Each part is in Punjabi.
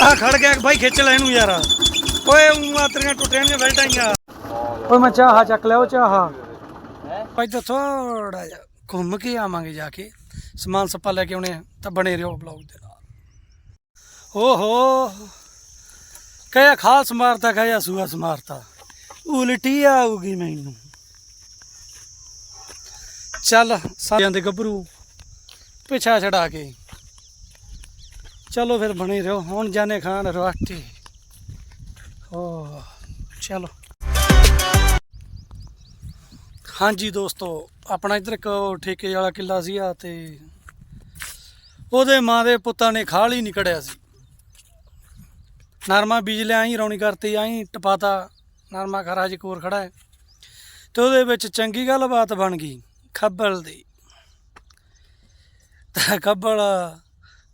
ਆ ਖੜ ਗਿਆ ਬਾਈ ਖਿੱਚ ਲੈ ਇਹਨੂੰ ਯਾਰ। ਓਏ ਉਂਗਲਾਂ ਤੇਰੀਆਂ ਟੁੱਟੀਆਂ ਨੇ ਬੈਲਟਾਂ ਓਏ, ਮੈਂ ਚਾਹਾ ਚੱਕ ਲਿਆ, ਉਹ ਚਾਹਾ। ਭਾਈ ਤਾਂ ਥੋੜਾ ਜਿਹਾ ਘੁੰਮ ਕੇ ਆਵਾਂਗੇ ਜਾ ਕੇ। ਸਮਾਨ ਸੱਪਾ ਲੈ ਕੇ ਆਉਣੇ ਆ, ਤਾਂ ਬਣੇ ਰਹੋ ਬਲੌਗ ਦੇ ਨਾਲ। ਓਹੋ ਕਹਿਆ ਖਾਸ ਮਾਰਤਾ ਕਹਿਆ ਸੂਆ ਸਮਾਰਤਾ। ਉਲਟੀ ਆਊਗੀ ਮੈਨੂੰ। ਚੱਲ, ਸਾਰਿਆਂ ਦੇ ਗੱਭਰੂ, ਪਿਛਾ ਛਡਾ ਕੇ। ਚਲੋ ਫਿਰ ਬਣੇ ਰਹੋ, ਹੁਣ ਜਾਣੇ ਖਾਣ ਰਵਾਟੀ ਓ ਚਲੋ। ਹਾਂਜੀ ਦੋਸਤੋ, ਆਪਣਾ ਇੱਧਰ ਇੱਕ ਠੇਕੇ ਵਾਲਾ ਕਿੱਲਾ ਸੀਗਾ ਤੇ ਉਹਦੇ ਮਾਂ ਦੇ ਪੁੱਤਾਂ ਨੇ ਖਾਲ ਹੀ ਨਹੀਂ ਕੜਿਆ ਸੀ। ਨਰਮਾ ਬੀਜ ਲਿਆ ਆਈ, ਰੌਣੀ ਕਰਤੀ ਆਈ, ਟਪਾਤਾ, ਨਰਮਾ ਖਰਾ ਜੀ ਕੋਰ ਖੜਾ ਹੈ। ਤੇ ਉਹਦੇ ਵਿੱਚ ਚੰਗੀ ਗੱਲਬਾਤ ਬਣ ਗਈ, ਖੱਬਲ ਦੀ। ਤਾਂ ਖੱਬਲ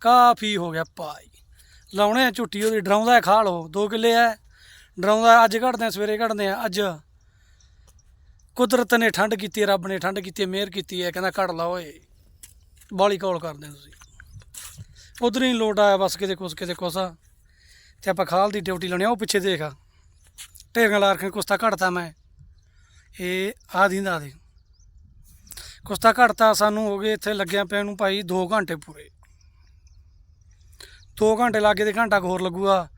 ਕਾਫੀ ਹੋ ਗਿਆ ਪਾਈ ਲਾਉਣੇ ਆ ਝੁੱਟੀ ਉਹਦੀ ਡਰਾਉਂਦਾ ਹੈ ਖਾਲ ਉਹ 2 ਕਿੱਲੇ ਐ ਡਰਾਉਂਦਾ ਅੱਜ ਘੜਦੇ ਆ ਸਵੇਰੇ ਘੜਦੇ ਆ ਅੱਜ। ਕੁਦਰਤ ਨੇ ਠੰਡ ਕੀਤੀ ਹੈ, ਰੱਬ ਨੇ ਠੰਡ ਕੀਤੀ ਹੈ, ਮਿਹਰ ਕੀਤੀ ਹੈ ਕਹਿੰਦਾ ਘੜ ਲਾ ਓਏ। ਬਾਲੀ ਕੌਲ ਕਰਦੇ ਤੁਸੀਂ। ਉਧਰ ਹੀ ਲੋਟ ਆਇਆ ਬਸ ਕਿਤੇ ਕੁਸ ਕਿਤੇ ਕੁਛ ਤੇ ਆਪਾਂ ਖਾਲ ਦੀ ਡਿਊਟੀ ਲਾਉਣੀ ਆ ਉਹ ਪਿੱਛੇ ਦੇਖ ਆ। ਢੇਰੀਆਂ ਲਾ ਰੱਖੀਆਂ ਕੁਸ਼ਤਾ ਤਾਂ ਘੜਤਾ ਮੈਂ। ਇਹ ਆ ਦਿੰਦਾ ਦੇ ਕੁਸਤਾ ਤਾਂ ਘੜਤਾ ਸਾਨੂੰ ਹੋ ਗਏ ਇੱਥੇ ਲੱਗਿਆ ਪਿਆ ਨੂੰ ਭਾਈ 2 ਘੰਟੇ ਪੂਰੇ। 2 ਘੰਟੇ ਲੱਗੇ ਤੇ ਘੰਟਾ ਕੁ ਹੋਰ ਲੱਗੂਗਾ।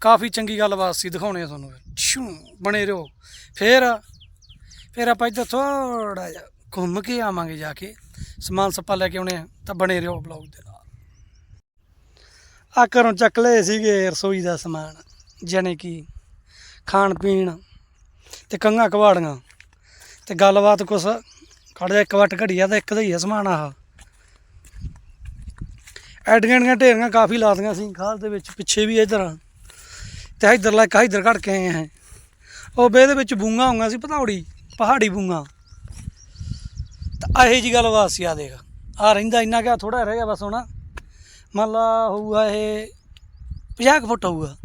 ਕਾਫੀ ਚੰਗੀ ਗੱਲਬਾਤ ਸੀ, ਦਿਖਾਉਣੇ ਆ ਤੁਹਾਨੂੰ ਫਿਰ। ਛੂ, ਬਣੇ ਰਹੋ। ਫਿਰ ਫਿਰ ਆਪਾਂ ਇੱਧਰ ਥੋੜਾ ਜਿਹਾ ਘੁੰਮ ਕੇ ਆਵਾਂਗੇ ਜਾ ਕੇ। ਸਮਾਨ ਸੱਪਾ ਲੈ ਕੇ ਆਉਣੇ ਆ, ਤਾਂ ਬਣੇ ਰਹੋ ਬਲੌਗ ਦੇ ਨਾਲ। ਆ ਘਰੋਂ ਚੱਕ ਲਏ ਸੀਗੇ ਰਸੋਈ ਦਾ ਸਮਾਨ, ਜਾਣੀ ਕਿ ਖਾਣ ਪੀਣ ਤੇ ਕੰਘਾਂ ਕਵਾੜੀਆਂ। ਤੇ ਗੱਲਬਾਤ ਕੁਛ, ਖੜ ਜਾ ਇੱਕ ਵਟ ਘੜੀਆ ਤਾਂ ਇੱਕ ਦਾ ਹੀ ਆ ਸਮਾਨ ਆਹ। ਐਡੀਆਂ ਐਡੀਆਂ ਢੇਰੀਆਂ ਕਾਫੀ ਲਾਦੀਆਂ ਸੀ, ਖਾਲ ਦੇ ਵਿੱਚ ਪਿੱਛੇ ਵੀ ਇਧਰ ਤੇ ਇਧਰ ਲੈ ਕਾ ਇਧਰ ਘੜ ਕੇ ਆਏ ਹੈ ਉਹ ਬੇ ਦੇ ਵਿੱਚ ਬੂੰਗਾ ਹੋਊਗਾ ਸੀ ਪਧੌੜੀ ਪਹਾੜੀ ਬੂੰਗਾ। ਤਾਂ ਇਹੋ ਜੀ ਗੱਲਬਾਤ ਸੀ ਆ ਦੇਖ। ਆ ਰਹਿੰਦਾ ਇੰਨਾ ਕਿਆ ਥੋੜਾ ਰਹਿ ਗਿਆ ਬਸ ਹੁਣ। ਮੰਨ ਲਾ ਹੋਊਗਾ ਇਹ 50 ਕੁ ਫੁੱਟ ਹੋਊਗਾ।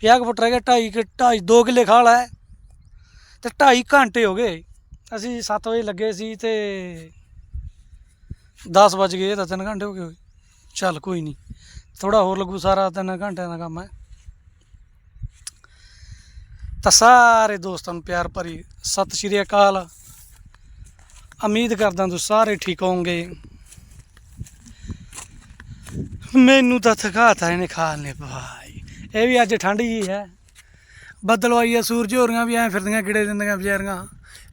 50 ਕੁ ਫੁੱਟ ਰਹਿ ਗਿਆ, ਢਾਈ ਕਿ, ਢਾਈ 2 ਕਿੱਲੇ ਖਾਲ ਹੈ ਤੇ ਢਾਈ ਘੰਟੇ ਹੋ ਗਏ। ਅਸੀਂ 7 ਵਜੇ ਲੱਗੇ ਸੀ ਤੇ 10 ਵਜ ਗਏ ਤਾਂ 3 ਘੰਟੇ ਹੋ ਗਏ ਹੋਏ। ਚੱਲ ਕੋਈ ਨਹੀਂ। ਥੋੜਾ ਹੋਰ ਲੱਗੂ ਸਾਰਾ ਤਿੰਨ ਘੰਟਿਆਂ ਦਾ ਕੰਮ ਹੈ। ਤਾਂ ਸਾਰੇ ਦੋਸਤਾਂ ਨੂੰ ਪਿਆਰ ਭਰੀ ਸਤਿ ਸ਼੍ਰੀ ਅਕਾਲ। ਉਮੀਦ ਕਰਦਾ ਤੁਸੀਂ ਸਾਰੇ ਠੀਕ ਹੋਵੋਗੇ। ਮੈਨੂੰ ਤਾਂ ਥਕਾਤਾ ਇਹਨੇ ਖਾਲ ਨੇ ਭਾਈ। ਇਹ ਵੀ ਅੱਜ ਠੰਡ ਜੀ ਹੈ। ਬੱਦਲ ਆਈ ਆ ਸੂਰਜ ਹੋਰੀਆਂ ਵੀ ਐ ਫਿਰਦੀਆਂ ਕਿੜੇ ਦਿੰਦੀਆਂ ਵਿਚਾਰੀਆਂ।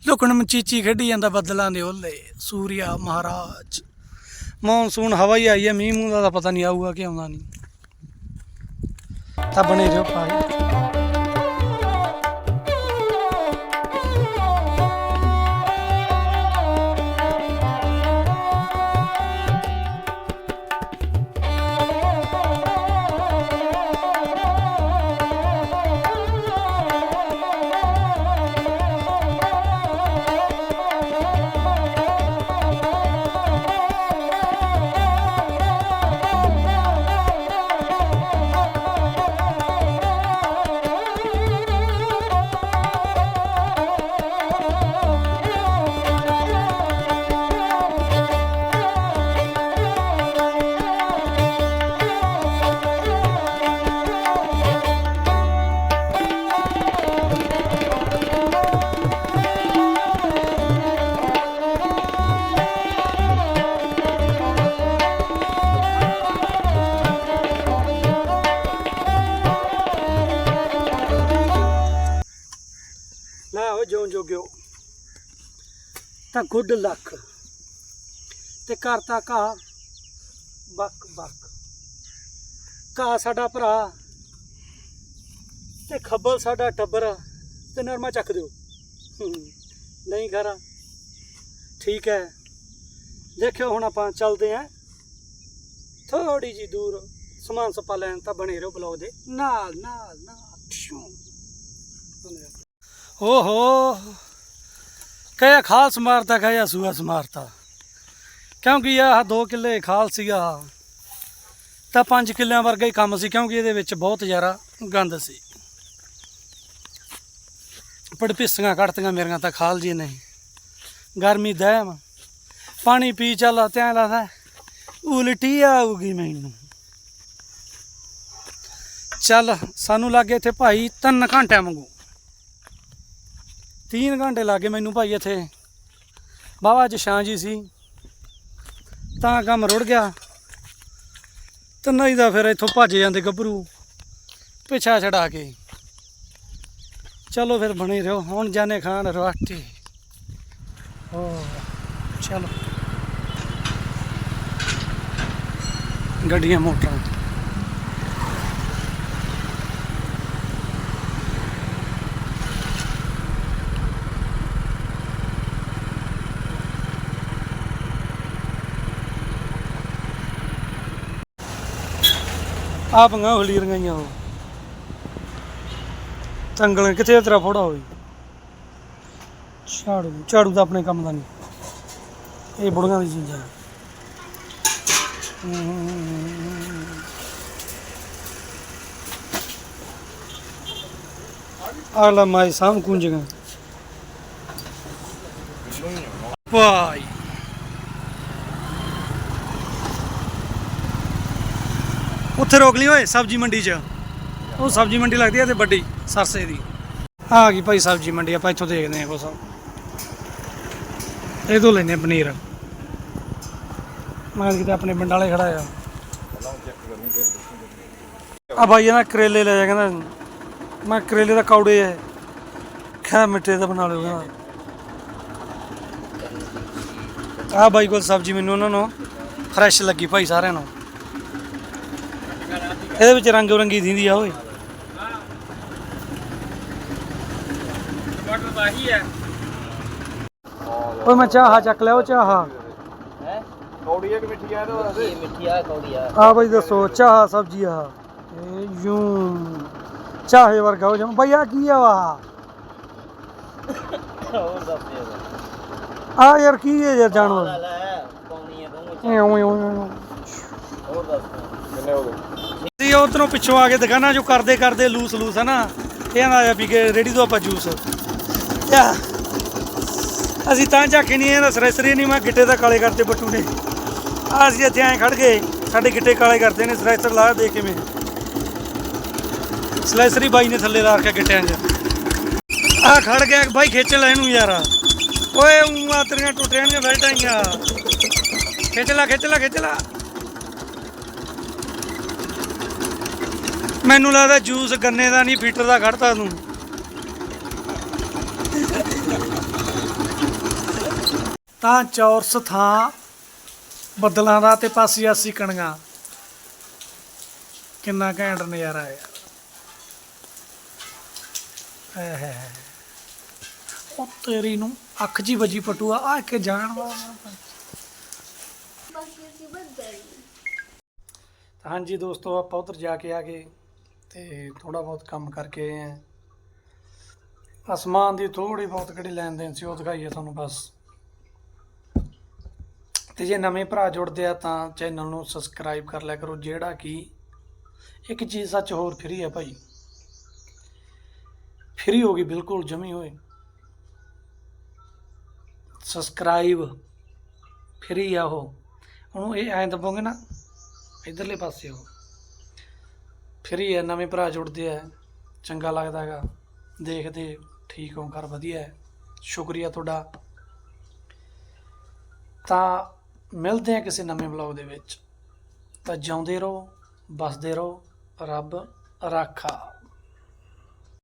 ਲੁਕਣ ਮਚੀਚੀ ਖੇਡੀ ਜਾਂਦਾ ਬੱਦਲਾਂ ਦੇ ਓਲੇ ਸੂਰਿਆ ਮਹਾਰਾਜ। ਮੌਨਸੂਨ ਹਵਾ ਹੀ ਆਈ ਹੈ, ਮੀਂਹ ਮੂੰਹ ਦਾ ਤਾਂ ਪਤਾ ਨਹੀਂ ਆਊਗਾ ਕਿ ਆਉਂਦਾ ਨਹੀਂ। ਤਾਂ ਬਣੇ ਰਹੋ ਭਾਈ। ਤਾਂ ਗੁੱਡ ਲੱਕ। ਤੇ ਕਰਤਾ ਕਾ ਬੱਕ ਬੱਕ। ਕਾ ਸਾਡਾ ਭਰਾ, ਤੇ ਖੱਬਲ ਸਾਡਾ ਟੱਬਰ ਤੇ ਨਰਮਾ ਚੱਕ ਦਿਓ। ਨਹੀਂ ਖਰਾ। ਠੀਕ ਹੈ। ਦੇਖਿਓ ਹੁਣ ਆਪਾਂ ਚੱਲਦੇ ਆਂ ਥੋੜੀ ਜੀ ਦੂਰ, ਸਮਾਨ ਸੱਪਾ ਲੈਣ ਤਾਂ ਬਣੇ ਰਹੋ ਬਲੌਗ ਦੇ। ਨਾਲ ਨਾਲ ਨਾਲ। ਓਹੋ। ਕਹਿਆ ਖਾਲਸ ਮਾਰਤਾ ਕਹਿਆ ਸੂਆ ਸਮਾਰਤਾ। ਕਿਉਂਕਿ ਆਹ 2 ਕਿੱਲੇ ਖਾਲ ਸੀਗਾ। ਤਾਂ 5 ਕਿੱਲਿਆਂ ਵਰਗਾ ਹੀ ਕੰਮ ਸੀ, ਕਿਉਂਕਿ ਇਹਦੇ ਵਿੱਚ ਬਹੁਤ ਜ਼ਿਆਦਾ ਗੰਦ ਸੀ। ਪੜਪਿੱਸੀਆਂ ਕੱਟਤੀਆਂ ਮੇਰੀਆਂ ਤਾਂ ਖਾਲ ਜੀ ਨਹੀਂ ਗਰਮੀ ਦਹਿਮ, ਪਾਣੀ ਪੀ ਚੱਲ ਤਿਆਂ ਲੱਗਦਾ ਉਲਟੀ ਆਊਗੀ ਮੈਨੂੰ। ਚੱਲ, ਸਾਨੂੰ ਲੱਗੇ ਇੱਥੇ ਭਾਈ 3 ਘੰਟਿਆਂ ਵਾਂਗੂ। 3 ਘੰਟੇ ਲੱਗੇ ਮੈਨੂੰ ਭਾਈ ਇੱਥੇ। ਬਾਬਾ ਅੱਜ ਛਾਂ ਜੀ ਸੀ। ਤਾਂ ਕੰਮ ਰੁੜ ਗਿਆ। ਤੇ ਨਹੀਂ ਤਾਂ ਫਿਰ ਇੱਥੋਂ ਭੱਜ ਜਾਂਦੇ ਗੱਭਰੂ, ਪਿੱਛਾ ਛਡਾ ਕੇ। ਚਲੋ ਫਿਰ ਬਣੇ ਰਹੋ, ਹੁਣ ਜਾਣੇ ਖਾਣ ਰਵਾਟੀ ਓ ਚਲੋ। ਗੱਡੀਆਂ ਮੋਟਰਾਂ। ਆ ਪੰਗਾ ਹਲੀ ਰੰਗਾਈਆਂ ਉਹ। ਤੰਗਲ ਕਿੱਥੇ ਤੇਰਾ ਫੋੜਾ ਹੋਈ ਝਾੜੂ ਝਾੜੂ ਤਾਂ ਆਪਣੇ ਕੰਮ ਦਾ ਨਹੀਂ। ਇਹ ਬੁੜੀਆਂ ਦੀ ਚੀਜ਼ਾਂ ਆਲਾ ਮਾਈ ਸਾਮ ਕੁੰਜਗਾ ਵਾਈ ਉੱਥੇ ਰੋਕ ਲਈ ਓਏ ਸਬਜ਼ੀ ਮੰਡੀ 'ਚ। ਉਹ ਸਬਜ਼ੀ ਮੰਡੀ ਲੱਗਦੀ ਹੈ ਤੇ ਵੱਡੀ, ਸਰਸੇ ਦੀ। ਆ ਗਈ ਭਾਈ ਸਬਜ਼ੀ ਮੰਡੀ, ਆਪਾਂ ਇੱਥੋਂ ਦੇਖਦੇ ਹਾਂ ਕੁਛ। ਇਹ ਤੋਂ ਲੈਨੇ ਪਨੀਰ। ਮੈਂ ਕਿਤੇ ਆਪਣੇ ਪਿੰਡ ਵਾਲੇ ਖੜਾ ਆ। ਆ ਭਾਈ ਇਹਨਾਂ ਕਰੇਲੇ ਲੈ ਜਾ, ਕਹਿੰਦਾ, ਮੈਂ ਕਰੇਲੇ ਦਾ ਕੌੜੇ ਐ ਖਾ ਮਿੱਠੇ ਦਾ ਬਣਾ ਲਿਓ ਕਹਿੰਦਾ। ਆ ਬਾਈ ਕੋਲ ਸਬਜ਼ੀ ਮੈਨੂੰ ਉਹਨਾਂ ਨੂੰ ਫਰੈਸ਼ ਲੱਗੀ ਭਾਈ ਸਾਰਿਆਂ ਨੂੰ। ਇਹਦੇ ਵਿੱਚ ਰੰਗ ਬਰੰਗੀ ਦਿੰਦੀ ਆ ਓਏ। ਟਮਾਟਰ ਵਾਹੀ ਹੈ ਓਏ ਮੈਂ ਚਾਹਾ ਚੱਕ ਲਿਆ ਉਹ ਚਾਹਾ। ਹੈ? ਕੌੜੀ ਹੈ ਕਿ ਮਿੱਠੀ ਇਹ ਤਾਂ ਇਹ ਮਿੱਠੀ ਆ ਕੌੜੀ ਆ। ਆ ਬਾਈ ਦੱਸੋ ਚਾਹ ਸਬਜ਼ੀ ਆ। ਇਹ ਯੂੰ ਚਾਹੇ ਵਰਗਾ ਹੋ ਜਾਮ ਬਈ ਆ ਕੀ ਆ ਵਾ? ਹੋਰ ਦੱਸ ਆ ਯਾਰ ਕੀ ਹੈ ਯਾਰ ਜਾਨਵਰ? ਲੈ ਪਾਉਣੀ ਹੈ ਤੂੰ ਐਂ ਓਏ ਓਏ ਓਏ ਹੋਰ ਦੱਸ ਕਿੰਨੇ ਹੋ ਗਏ? ਸੀ ਉਧਰੋਂ ਪਿੱਛੋਂ ਆ ਕੇ ਦੁਕਾਨਾਂ ਚੋਂ ਕਰਦੇ ਕਰਦੇ ਲੂਸ ਲੂਸ ਹੈ ਨਾ। ਇਹ ਨਾ ਆ ਪੀ ਕੇ ਰੇੜੀ ਤੋਂ ਆਪਾਂ ਜੂਸ ਯਾ, ਅਸੀਂ ਤਾਂ ਝਾਕੇ ਨਹੀਂ ਇਹਦਾ ਸਰਸਰੀ ਨਹੀਂ, ਮੈਂ ਗਿੱਟੇ ਦਾ ਕਾਲੇ ਕਰਤੇ ਬੱਟੂ ਨੇ ਆ ਅਸੀਂ ਇੱਥੇ ਐਂ ਖੜ ਗਏ, ਸਾਡੇ ਗਿੱਟੇ ਕਾਲੇ ਕਰਦੇ ਨੇ, ਸਰਸਰ ਲਾ ਦੇ ਕਿਵੇਂ। ਸਲੈਸਰੀ ਬਾਈ ਨੇ ਥੱਲੇ ਲਾ ਰੱਖਿਆ ਗਿੱਟਿਆਂ 'ਚ। ਆ ਖੜ ਗਿਆ, ਬਾਈ ਖਿੱਚ ਲੈ ਇਹਨੂੰ ਯਾਰ। ਓਏ ਉਂ ਤੇਰੀਆਂ ਟੁੱਟੀਆਂ ਨੇ ਬੈਲਟਾਂ ਖਿੱਚ ਲੈ ਖਿੱਚ ਲੈ ਖਿੱਚ ਲੈ। ਮੈਨੂੰ ਲੱਗਦਾ ਜੂਸ ਗੰਨੇ ਦਾ ਨਹੀਂ ਫੀਟਰ ਦਾ ਕੱਢਤਾ ਤੂੰ। ਤਾਂ ਚੌਰਸ ਥਾਂ ਬੱਦਲਾਂ ਦਾ ਤੇ ਪਾਸੀਆਸੀ ਕਣੀਆਂ। ਕਿੰਨਾ ਘੈਂਟ ਨਜ਼ਾਰਾ ਹੈ। ਹੈ। ਉਹ ਤੇਰੀ ਨੂੰ ਅੱਖ ਜੀ ਵੱਜੀ ਪਟੂਆ ਆ ਕੇ ਜਾਣ ਵਾਲਾ ਹਾਂਜੀ ਦੋਸਤੋ ਆਪਾਂ ਉਧਰ ਜਾ ਕੇ ਆ ਗਏ। ਤੇ ਥੋੜਾ ਬਹੁਤ ਕੰਮ ਕਰਕੇ ਆਏ ਆ ਅਸਮਾਨ ਦੀ ਥੋੜੀ ਬਹੁਤ ਕਿਹੜੀ ਲੈਣ ਦੇਣ ਸੀ, ਉਹ ਦਿਖਾਈਏ ਤੁਹਾਨੂੰ ਬਸ। ਤੇ ਜੇ ਨਵੇਂ ਭਰਾ ਜੁੜਦੇ ਆ ਤਾਂ ਚੈਨਲ ਨੂੰ ਸਬਸਕ੍ਰਾਈਬ ਕਰ ਲਿਆ ਕਰੋ, ਜਿਹੜਾ ਕਿ ਇੱਕ ਚੀਜ਼ ਸੱਚ ਹੋਰ ਫਰੀ ਹੈ ਭਾਈ। ਫਰੀ ਹੋ ਗਈ, ਬਿਲਕੁਲ ਜਮੀ ਹੋਏ। ਸਬਸਕ੍ਰਾਈਬ ਫਰੀ ਆ ਉਹ। ਉਹਨੂੰ ਇਹ ਐਂ ਦਬੋਗੇ ਨਾ, ਇਧਰਲੇ ਪਾਸੇ ਉਹ ਫਰੀ ਹੈ ਨਵੇਂ ਭਰਾ ਜੁੜਦੇ ਆ। ਚੰਗਾ ਲੱਗਦਾ ਹੈਗਾ। ਦੇਖਦੇ ਠੀਕ ਹੋ, ਘਰ ਵਧੀਆ ਹੈ। ਸ਼ੁਕਰੀਆ ਤੁਹਾਡਾ। ਤਾਂ ਮਿਲਦੇ ਆ ਕਿਸੇ ਨਵੇਂ ਵਲੌਗ ਦੇ ਵਿੱਚ। ਤਾਂ ਜਿਉਂਦੇ ਰਹੋ ਬਸਦੇ ਰਹੋ। ਰੱਬ ਰਾਖਾ।